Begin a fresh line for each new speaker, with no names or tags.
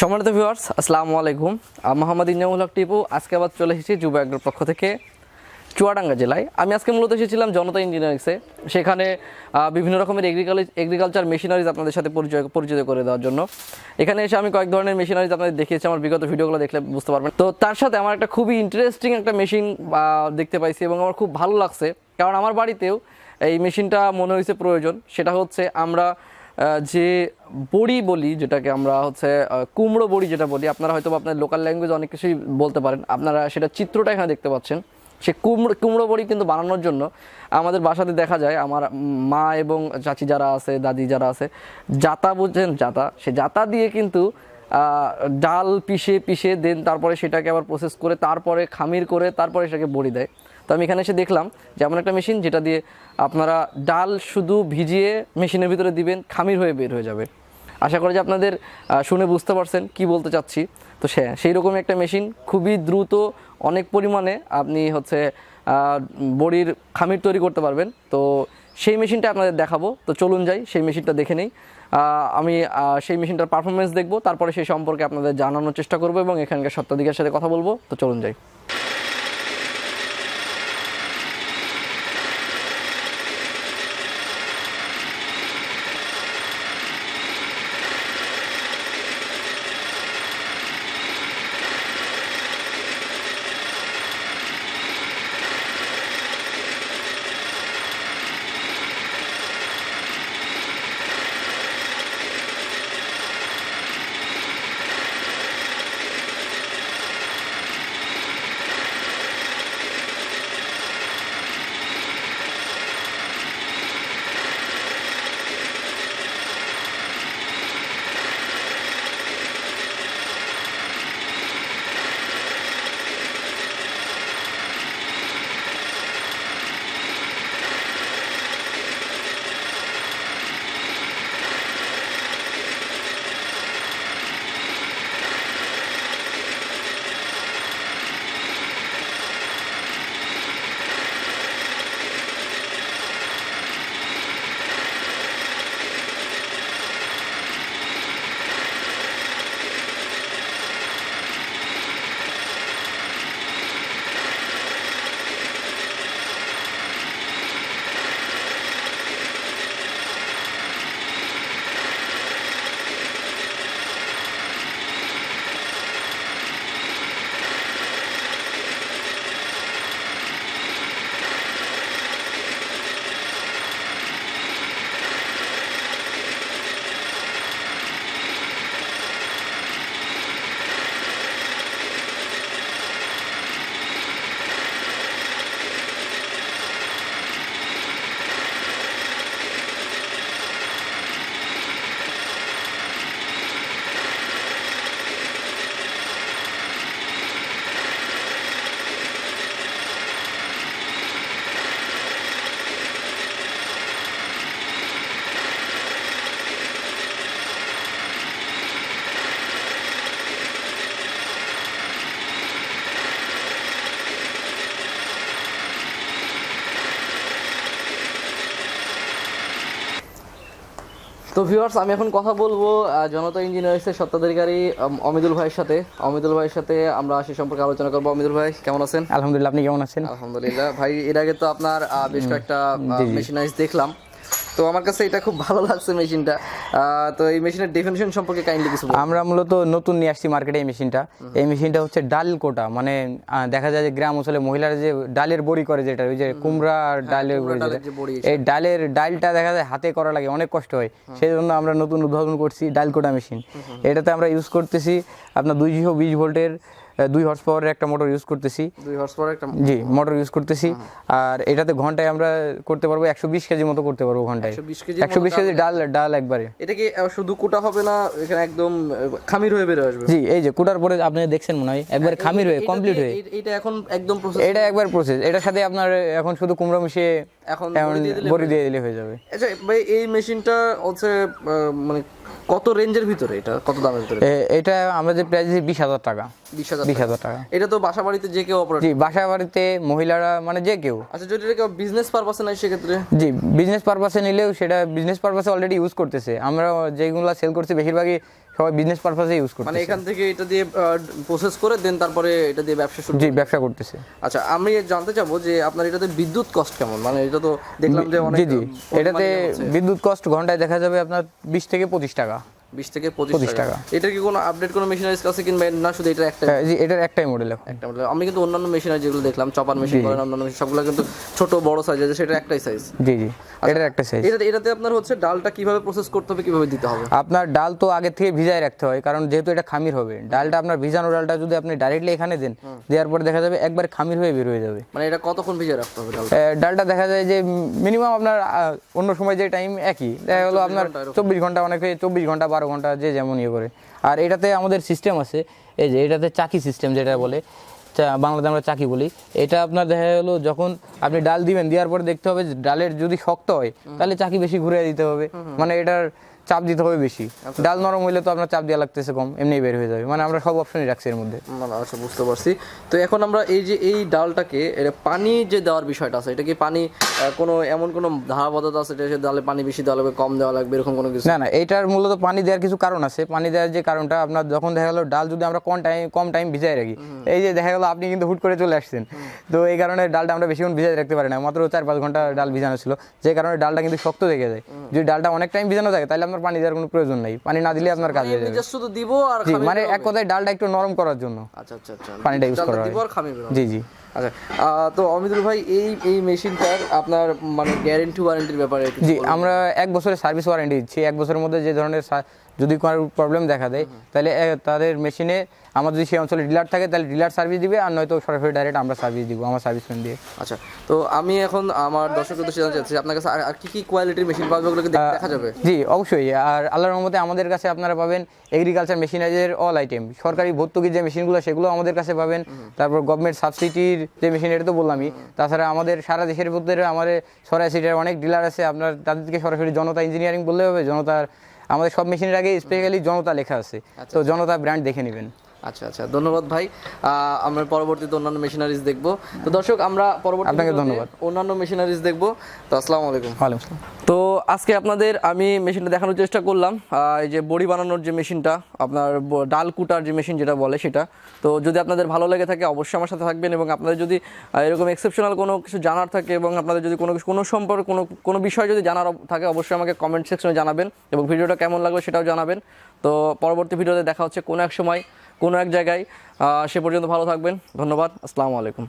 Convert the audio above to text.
সম্মানিত ভিউয়ার্স আসসালামু আলাইকুম। মোহাম্মদ ইনজামুল হক টিপু, আজকে আবার চলে এসেছি যুব অ্যাগ্রোর পক্ষ থেকে চুয়াডাঙ্গা জেলায়। আমি আজকে মূলত এসেছিলাম জনতা ইঞ্জিনিয়ারিংসে সেখানে বিভিন্ন রকমের এগ্রিকাল এগ্রিকালচার মেশিনারিজ আপনাদের সাথে পরিচয়, পরিচিত করে দেওয়ার জন্য। এখানে এসে আমি কয়েক ধরনের মেশিনারিজ আপনাদের দেখিয়েছি, আমার বিগত ভিডিওগুলো দেখলে বুঝতে পারবেন। তো তার সাথে আমার একটা খুবই ইন্টারেস্টিং একটা মেশিন দেখতে পাইছি এবং আমার খুব ভালো লাগছে। কারণ আমার বাড়িতেও এই মেশিনটা মনে হয়েছে প্রয়োজন। সেটা হচ্ছে আমরা যে বড়ি বলি, যেটাকে আমরা হচ্ছে কুমড়ো বড়ি যেটা বলি, আপনারা হয়তো আপনার লোকাল ল্যাঙ্গুয়েজ অনেক কিছুই বলতে পারেন। আপনারা সেটা চিত্রটা এখানে দেখতে পাচ্ছেন। সে কুমড়ো কুমড়ো বড়ি কিন্তু বানানোর জন্য আমাদের বাসাতে দেখা যায়, আমার মা এবং চাচি যারা আছে, দাদি যারা আছে, জাতা বুঝছেন জাতা, সে জাতা দিয়ে কিন্তু ডাল পিষে পিষে, দেন তারপরে সেটাকে আবার প্রসেস করে, তারপরে খামির করে, তারপরে সেটাকে বড়ি দেয়। তো আমি এখানে এসে দেখলাম যে এমন একটা মেশিন যেটা দিয়ে আপনারা ডাল শুধু ভিজিয়ে মেশিনের ভিতরে দিবেন, খামির হয়ে বের হয়ে যাবে। আশা করি যে আপনাদের শুনে বুঝতে পারছেন কি বলতে চাচ্ছি। তো সে সেই রকমই একটা মেশিন, খুবই দ্রুত, অনেক পরিমাণে আপনি হচ্ছে বড়ির খামির তৈরি করতে পারবেন। তো সেই মেশিনটা আপনাদের দেখাবো। তো চলুন যাই, সেই মেশিনটা দেখে নেই। আমি সেই মেশিনটার পারফরমেন্স দেখব, তারপরে সেই সম্পর্কে আপনাদের জানানোর চেষ্টা করব এবং এখানকার সত্ত্বাধিকার সাথে কথা বলব। তো চলুন যাই। তো ভিউয়ার্স আমি এখন কথা বলব জনতা ইঞ্জিনিয়ারিংসের স্বত্বাধিকারী অমিতুল অমিদুল ভাইয়ের সাথে। অমিদুল ভাইয়ের সাথে আমরা সে সম্পর্কে আলোচনা করব। অমিদুল ভাই কেমন আছেন?
আলহামদুলিল্লাহ আপনি কেমন আছেন?
আলহামদুলিল্লাহ। ভাই এর আগে তো আপনার বেশ কয়েকটা মেশিনাইজ দেখলাম। তো আমার কাছে এটা খুব ভালো লাগছে মেশিনটা। তো এই মেশিনের ডেফিনেশন সম্পর্কে কাইন্ডলি কিছু
আমরা মূলত নতুন নিয়ে আসছি মার্কেটে এই মেশিনটা। এই মেশিনটা হচ্ছে ডাল কোটা। মানে দেখা যায় যে গ্রাম অঞ্চলে মহিলারা যে ডালের বড়ি করে যেটা ওই যে কুমড়া আর ডালের বড়ি
ডালের বড়ি
এই ডালের ডালটা দেখা যায় হাতে করা লাগে অনেক কষ্ট হয়। সেই জন্য আমরা নতুন উদ্ভাবন করছি ডাল কোটা মেশিন। এটাতে আমরা ইউজ করতেছি আপনার দুইশো বিশ ভোল্টের দুই হর্স পাওয়ারের একটা মোটর ইউজ করতেছি।
দুই হর্স পাওয়ার একটা
জি মোটর ইউজ করতেছি। আর এটাতে ঘন্টায় আমরা করতে পারব একশো বিশ কেজি মতো করতে পারব ঘন্টায়।
120 কেজি
একশো বিশ কেজি ডাল ডাল একবারে।
এটা কি শুধু কুটা হবে না এখানে একদম খামির হয়ে বের আসবে?
জি এই যে কুটার পরে আপনি দেখছেন মনে হয় একবার খামির হয়ে কমপ্লিট হয়ে।
এটা এখন একদম প্রসেস
এটা একবার প্রসেস এটার সাথে আপনার এখন শুধু কুমড়ো মিশিয়ে
এখন বড়ি দিয়ে দিলে
হয়ে যাবে।
আচ্ছা ভাই এই মেশিনটা হচ্ছে মানে কত রেঞ্জের ভিতরে এটা? কত দামের ভিতরে?
এটা আমরা যে প্রাইস দিই বিশ হাজার টাকা।
বিশ হাজার
বিশ হাজার টাকা।
এটা তো বাসা বাড়িতে যে কেউ অপারেট
জি বাসা বাড়িতে মহিলারা মানে যে কেউ।
আচ্ছা যদি এটা কেউ বিজনেস পারপাসে নেয় সেক্ষেত্রে?
জি বিজনেস পারপাসে নিলেও সেটা বিজনেস পারপাসে অলরেডি ইউজ করতেছে। আমরা যেগুলো সেল করছি বেশিরভাগই সবাই বিজনেস পারপাসে ইউজ
মানে এখান থেকে এটা দিয়ে প্রসেস করে দেন তারপরে এটা দিয়ে ব্যবসা শুরু
জি ব্যবসা করতেছে।
আচ্ছা আমি জানতে চাবো যে আপনার এটাতে বিদ্যুৎ কস্ট কেমন? মানে এটা তো দেখলাম যে অনেক
জি জি। এটাতে বিদ্যুৎ কস্ট ঘন্টায় দেখা যাবে আপনার বিশ থেকে পঁচিশ টাকা।
বিশ থেকে পঁচিশ
25
টাকা। এটার কি কোনো আপডেট কোনো মেশিনারিজ আছে কিংবা না শুধু এটা একটা
হ্যাঁ, জি এটার একটাই মডেল
একটা model? আমি কিন্তু অন্যান্য মেশিনারি যেগুলো দেখলাম চপার মেশিন করেন অন্যান্য সবগুলো কিন্তু ছোট বড় সাইজ আছে সেটা একটাই সাইজ
জি জি এটার একটা সাইজ
এটাতে এটাতে আপনার হচ্ছে ডালটা কীভাবে প্রসেস করতে হবে কীভাবে দিতে হবে?
আপনার ডাল তো আগে থেকে ভিজায় রাখতে হয় কারণ যেহেতু এটা খামির হবে ডালটা আপনার ভিজানো ডালটা যদি আপনি ডাইরেক্টলি এখানে দেন দেওয়ার পর দেখা যাবে একবার খামির হয়ে বের হয়ে যাবে।
মানে এটা কতক্ষণ ভিজে রাখতে হবে ডালটা?
ডালটা দেখা যায় যে মিনিমাম আপনার অন্য সময় যে টাইম একই দেখা গেলো আপনার চব্বিশ ঘণ্টা অনেকে চব্বিশ ঘণ্টা বারো ঘণ্টা যে যেমন ইয়ে করে। আর এটাতে আমাদের সিস্টেম আছে এই যে এটাতে চাকি সিস্টেম যেটা বলে বাংলাতে আমরা চাকি বলি। এটা আপনার দেখা গেলো যখন আপনি ডাল দিবেন দেওয়ার পরে দেখতে হবে ডালের যদি শক্ত হয় তাহলে চাকি বেশি ঘুরে দিতে হবে। মানে এটার চাপ দিতে হবে বেশি। ডাল নরম হইলে তো আপনার চাপ দেওয়া লাগতেছে কম এমনি বের হয়ে যাবে। মানে আমরা সব অপশনই রাখছি এর মধ্যে।
মানে আচ্ছা বুঝতে পারছি। তো এখন আমরা এই যে এই ডালটাকে এটা পানি যে দেওয়ার বিষয়টা আছে এটা কি পানি কোনো এমন কোনো ধারাবদ্ধতা আছে যে ডালে পানি বেশি দেওয়া লাগবে কম দেওয়া লাগবে এরকম কোনো কিছু?
না না এটার মূলত পানি দেওয়ার কিছু কারণ আছে। পানি দেওয়ার যে কারণটা আপনার যখন দেখা গেলো ডাল যদি আমরা কম টাইম কম টাইম ভিজাই রাখি এই যে দেখা গেলো আপনি কিন্তু হুট করে চলে আসছেন। তো এই কারণে ডালটা আমরা বেশিক্ষণ ভিজাই রাখতে পারি না। মাত্র চার পাঁচ ঘণ্টা ডাল ভিজানো ছিল। যে কারণে ডালটা কিন্তু শক্ত থেকে যায়। যদি ডালটা অনেক টাইম ভিজানো থাকে তাহলে আপনার পানি দেওয়ার কোনো প্রয়োজন নেই। পানি না দিলে আপনার কাজ হয়ে যাবে।
শুধু দিব আর
মানে এক কথায় ডালটা একটু নরম করার জন্য।
আচ্ছা আচ্ছা আচ্ছা।
পানিটা
ইউজ
করা
দিব আর খামি
জি জি।
আচ্ছা তো অমিতুল ভাই এই এই মেশিনটার আপনার মানে গ্যারেন্টি ওয়ারেন্টির ব্যাপারে
জি আমরা এক বছরের সার্ভিস ওয়ারেন্টি দিচ্ছি। এক বছরের মধ্যে যে ধরনের যদি কোনো প্রবলেম দেখা দেয় তাহলে তাদের মেশিনে আমার যদি সেই অঞ্চলে ডিলার থাকে তাহলে ডিলার সার্ভিস দিবে আর নয়তো সরাসরি ডাইরেক্ট আমরা সার্ভিস দিব আমার সার্ভিসম্যান দিয়ে।
আচ্ছা তো আমি এখন আমার দর্শকদের উদ্দেশ্যে জানতে চাচ্ছি আপনার কাছে আর আর কি কি কোয়ালিটির মেশিন পাবে ওগুলোকে দেখা যাবে?
জি অবশ্যই আর আল্লাহর রহমতে আমাদের কাছে আপনারা পাবেন এগ্রিকালচার মেশিনারিজের অল আইটেম সরকারি ভর্তুকির যে মেশিনগুলো সেগুলো আমাদের কাছে পাবেন। তারপর গভর্নমেন্ট সাবসিডির যে মেশিন এটা তো বললামই। তাছাড়া আমাদের সারা দেশের মধ্যে আমাদের সরাসরি অনেক ডিলার আছে আপনার তাদেরকে সরাসরি জনতা ইঞ্জিনিয়ারিং বললে হবে জনতার আমাদের সব মেশিনের আগে স্পেশালি জনতা লেখা আছে। তো জনতা ব্র্যান্ড দেখে নেবেন।
আচ্ছা আচ্ছা। ধন্যবাদ ভাই। আমরা পরবর্তীতে অন্যান্য মেশিনারিজ দেখব। তো দর্শক আমরা পরবর্তী
আপনাকে ধন্যবাদ।
অন্যান্য মেশিনারিজ দেখব। তো আসসালামু আলাইকুম।
ওয়ালাইকুম
তো আজকে আপনাদের আমি মেশিনটা দেখানোর চেষ্টা করলাম। এই যে বড়ি বানানোর যে মেশিনটা আপনার ডাল কুটার যে মেশিন যেটা বলে সেটা। তো যদি আপনাদের ভালো লেগে থাকে অবশ্যই আমার সাথে থাকবেন এবং আপনাদের যদি এরকম এক্সেপশনাল কোনো কিছু জানার থাকে এবং আপনাদের যদি কোনো কিছু কোনো সম্পর্কে কোনো কোনো বিষয় যদি জানার থাকে অবশ্যই আমাকে কমেন্ট সেকশনে জানাবেন এবং ভিডিওটা কেমন লাগল সেটাও জানাবেন। তো পরবর্তী ভিডিওতে দেখা হচ্ছে কোনো এক সময়। কোনো এক জায়গায় সে পর্যন্ত ভালো থাকবেন। ধন্যবাদ। আসসালামু আলাইকুম।